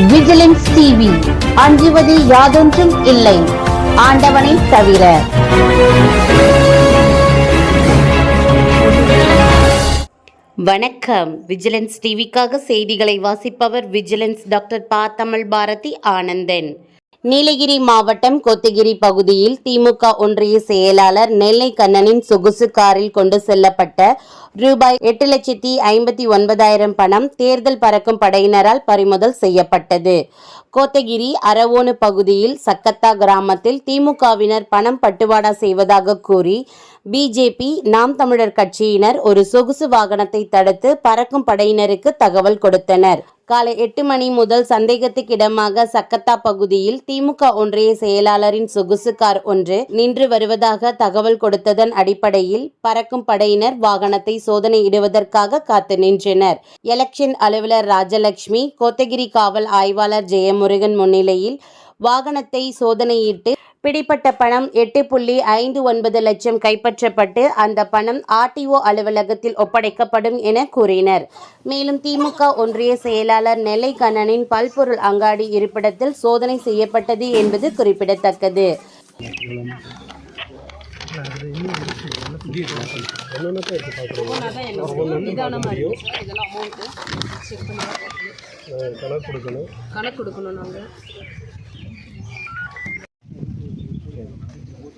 Vigilance TV அஞ்சுவது யாதொன்றும் இல்லை. ஆண்டவனை தவிர. வணக்கம். விஜிலன்ஸ் டிவிக்காக செய்திகளை வாசிப்பவர் விஜிலன்ஸ் டாக்டர் பா. தமிழ் பாரதி ஆனந்தன். நீலகிரி மாவட்டம் கொத்தகிரி பகுதியில் திமுக ஒன்றிய செயலாளர் நெல்லை கண்ணனின் சொகுசு காரில் கொண்டு செல்லப்பட்ட ரூபாய் எட்டு லட்சத்தி ஐம்பத்தி ஒன்பதாயிரம் பணம் தேர்தல் பறக்கும் படையினரால் பறிமுதல் செய்யப்பட்டது. கோத்தகிரி அரவோணு பகுதியில் சக்கத்தா கிராமத்தில் திமுகவினர் பணம் பட்டுவாடா செய்வதாக கூறி பிஜேபி நாம் தமிழர் கட்சியினர் ஒரு சொகுசு வாகனத்தை தடுத்து பறக்கும் படையினருக்கு தகவல் கொடுத்தனர். காலை எட்டு மணி முதல் சந்தேகத்துக்கிடமாக சக்கத்தா பகுதியில் திமுக ஒன்றிய செயலாளரின் சொகுசு கார் ஒன்று நின்று வருவதாக தகவல் கொடுத்ததன் அடிப்படையில் பறக்கும் படையினர் வாகனத்தை சோதனையிடுவதற்காக காத்து நின்றனர். எலெக்ஷன் அலுவலர் ராஜலட்சுமி கோத்தகிரி காவல் ஆய்வாளர் ஜெயமுருகன் முன்னிலையில் வாகனத்தை சோதனையிட்டு பிடிப்பட்ட பணம் எட்டு புள்ளி ஐந்து ஒன்பது லட்சம் கைப்பற்றப்பட்டு அந்த பணம் ஆர்டிஓ அலுவலகத்தில் ஒப்படைக்கப்படும் என கூறினர். மேலும் திமுக ஒன்றிய செயலாளர் நெல்லை கண்ணனின் பல்பொருள் அங்காடி இருப்பிடத்தில் சோதனை செய்யப்பட்டது என்பது குறிப்பிடத்தக்கது. கணக்கு கொடுக்கணும். கணக்கு கொடுக்கணும் நாங்கள்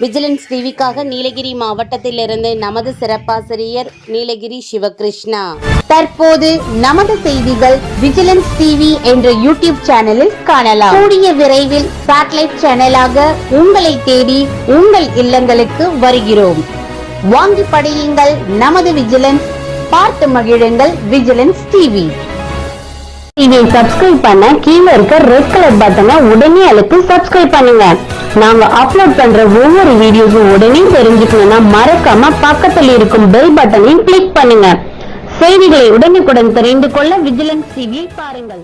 விஜிலன்ஸ் டிவிக்காக நீலகிரி மாவட்டத்திலிருந்து நமது சிறப்பாசிரியர் நீலகிரி சிவகிருஷ்ணா. தற்போது நமது செய்திகள் விஜிலன்ஸ் டிவி என்ற யூடியூப் சேனலில் காணலாம். கூடிய விரைவில் சேட்டலைட் சேனலாக உங்களை தேடி உங்கள் இல்லங்களுக்கு வருகிறோம். வாங்கி படியுங்கள் நமது விஜிலன்ஸ் பார்த்து மகிழுங்கள் விஜிலன்ஸ் டிவி. இதை சப்ஸ்கிரைப் பண்ண கீழே இருக்க ரெட் கலர் பட்டனை உடனே அழுத்தி சப்ஸ்கிரைப் பண்ணுங்க. நாங்க அப்லோட் பண்ற ஒவ்வொரு வீடியோஸும் உடனே தெரிஞ்சுக்கணும்னா மறக்காம பக்கத்தில் இருக்கும் பெல் பட்டனையும் கிளிக் பண்ணுங்க. செய்திகளை உடனுக்குடன் தெரிந்து கொள்ள விஜிலன்ஸ் டிவியை பாருங்கள்.